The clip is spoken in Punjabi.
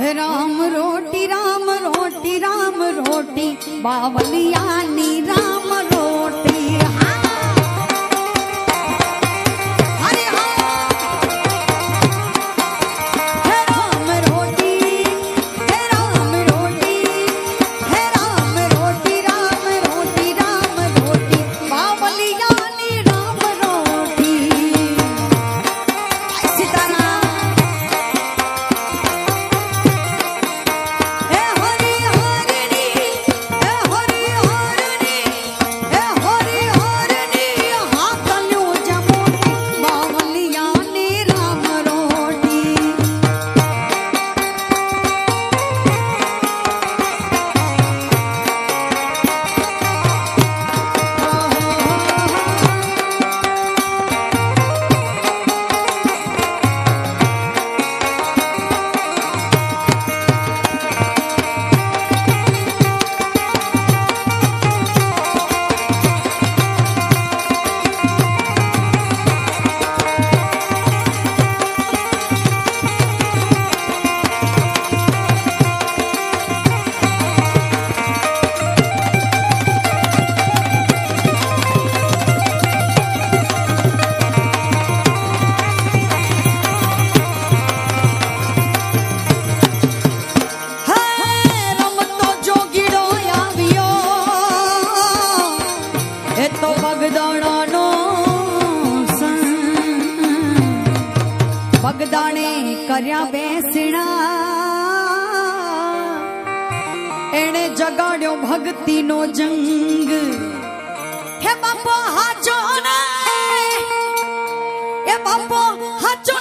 રામ રોટી રામ રોટી રામ રોટી બાવલિયાની ਭਗਦਾਣੇ ਕਰਿਆ ਬੈਸਣਾ। ਐਣੇ ਜਗਾੜਿਓ ਭਗਤੀ ਨੋ ਜੰਗ। ਹੇ ਬਾਪੋ ਹਾਜੋ ਨਾ ਏ ਬਾਪੋ ਹਾਚੋ